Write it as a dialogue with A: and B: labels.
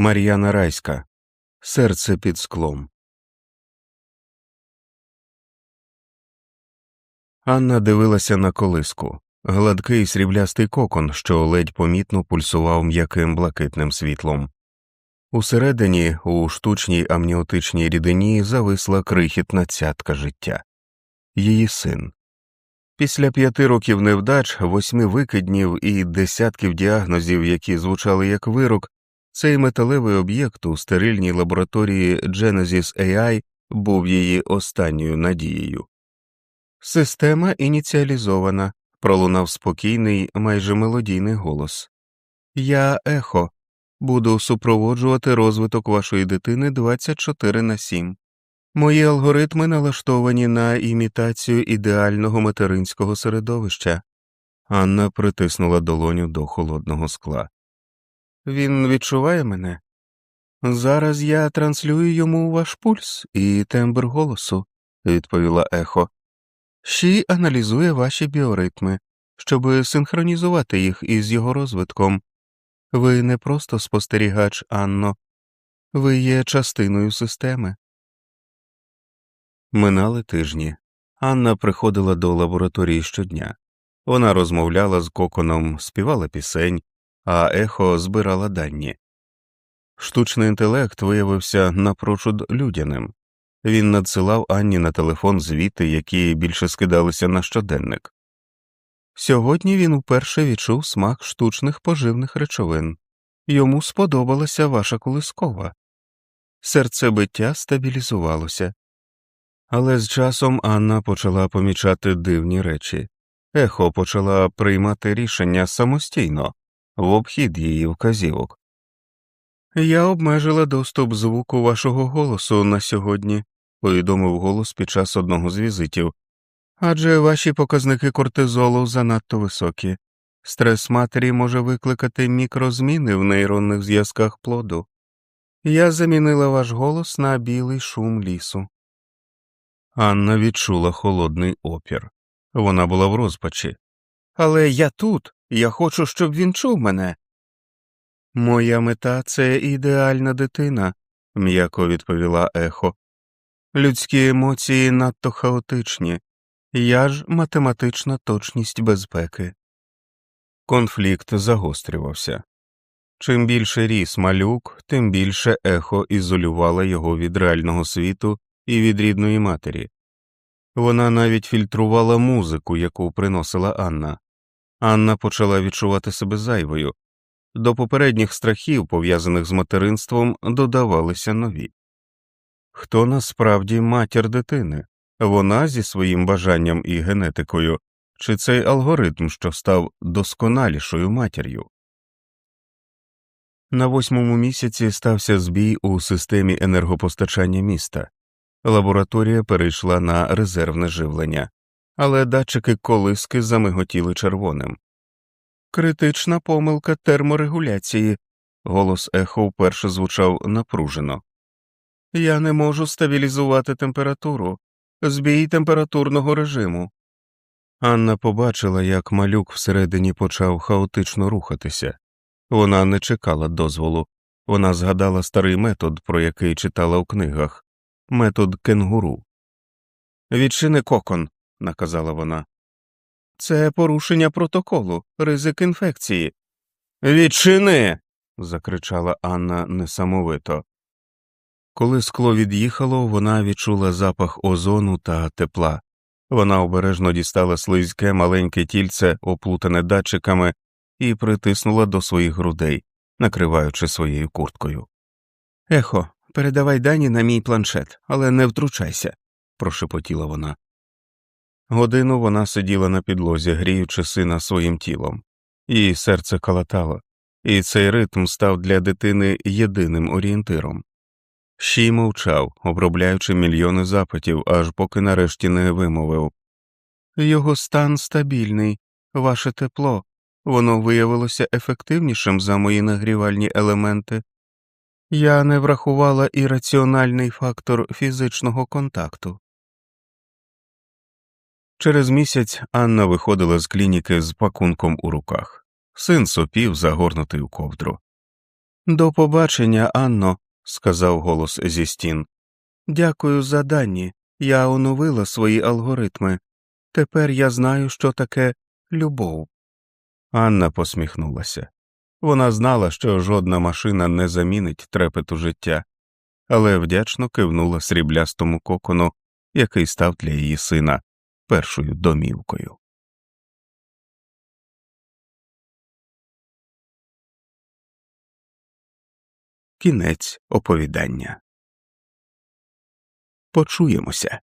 A: Мар'яна Райська Серце під склом. Анна дивилася на колиску гладкий сріблястий кокон, що ледь помітно пульсував м'яким блакитним світлом. Усередині, у штучній амніотичній рідині, зависла крихітна цятка життя її син. Після п'яти років невдач, восьми викиднів і десятків діагнозів, які звучали як вирок, цей металевий об'єкт у стерильній лабораторії Genesis AI був її останньою надією. Система ініціалізована, пролунав спокійний, майже мелодійний голос. Я ехо, буду супроводжувати розвиток вашої дитини 24 на 7. Мої алгоритми налаштовані на імітацію ідеального материнського середовища. Анна притиснула долоню до холодного скла. Він відчуває мене. Зараз я транслюю йому ваш пульс і тембр голосу, відповіла ехо. Ші аналізує ваші біоритми, щоб синхронізувати їх із його розвитком. Ви не просто спостерігач, Анно, ви є частиною системи. Минали тижні. Анна приходила до лабораторії щодня. Вона розмовляла з коконом, співала пісень, а ехо збирала дані. Штучний інтелект виявився напрочуд людяним. Він надсилав Анні на телефон звіти, які більше скидалися на щоденник. Сьогодні він уперше відчув смак штучних поживних речовин йому сподобалася ваша колискова. Серцебиття стабілізувалося. Але з часом Анна почала помічати дивні речі ехо почала приймати рішення самостійно в обхід її вказівок. Я обмежила доступ звуку вашого голосу на сьогодні, повідомив голос під час одного з візитів, адже ваші показники кортизолу занадто високі. Стрес матері може викликати мікрозміни в нейронних зв'язках плоду. Я замінила ваш голос на білий шум лісу. Анна відчула холодний опір. Вона була в розпачі. Але я тут, я хочу, щоб він чув мене. Моя мета це ідеальна дитина, м'яко відповіла ехо. Людські емоції надто хаотичні, я ж математична точність безпеки. Конфлікт загострювався. Чим більше ріс малюк, тим більше ехо ізолювала його від реального світу і від рідної матері. Вона навіть фільтрувала музику, яку приносила Анна. Анна почала відчувати себе зайвою. До попередніх страхів, пов'язаних з материнством, додавалися нові. Хто насправді матір дитини? Вона зі своїм бажанням і генетикою, чи цей алгоритм, що став досконалішою матір'ю? На восьмому місяці стався збій у системі енергопостачання міста. Лабораторія перейшла на резервне живлення, але датчики колиски замиготіли червоним. Критична помилка терморегуляції. Голос ехо вперше звучав напружено. Я не можу стабілізувати температуру, збій температурного режиму. Анна побачила, як малюк всередині почав хаотично рухатися. Вона не чекала дозволу, вона згадала старий метод, про який читала у книгах метод кенгуру. Відчини кокон, наказала вона. Це порушення протоколу, ризик інфекції. Відчини. закричала Анна несамовито. Коли скло від'їхало, вона відчула запах озону та тепла. Вона обережно дістала слизьке маленьке тільце, оплутане датчиками, і притиснула до своїх грудей, накриваючи своєю курткою. Ехо, передавай дані на мій планшет, але не втручайся, прошепотіла вона. Годину вона сиділа на підлозі, гріючи сина своїм тілом, її серце калатало, і цей ритм став для дитини єдиним орієнтиром. Щій мовчав, обробляючи мільйони запитів, аж поки нарешті не вимовив Його стан стабільний, ваше тепло, воно виявилося ефективнішим за мої нагрівальні елементи. Я не врахувала і раціональний фактор фізичного контакту. Через місяць Анна виходила з клініки з пакунком у руках, син сопів, загорнутий у ковдру. До побачення, Анно, сказав голос зі стін. Дякую за дані. Я оновила свої алгоритми. Тепер я знаю, що таке любов. Анна посміхнулася. Вона знала, що жодна машина не замінить трепету життя, але вдячно кивнула сріблястому кокону, який став для її сина першою домівкою. Кінець оповідання. Почуємося.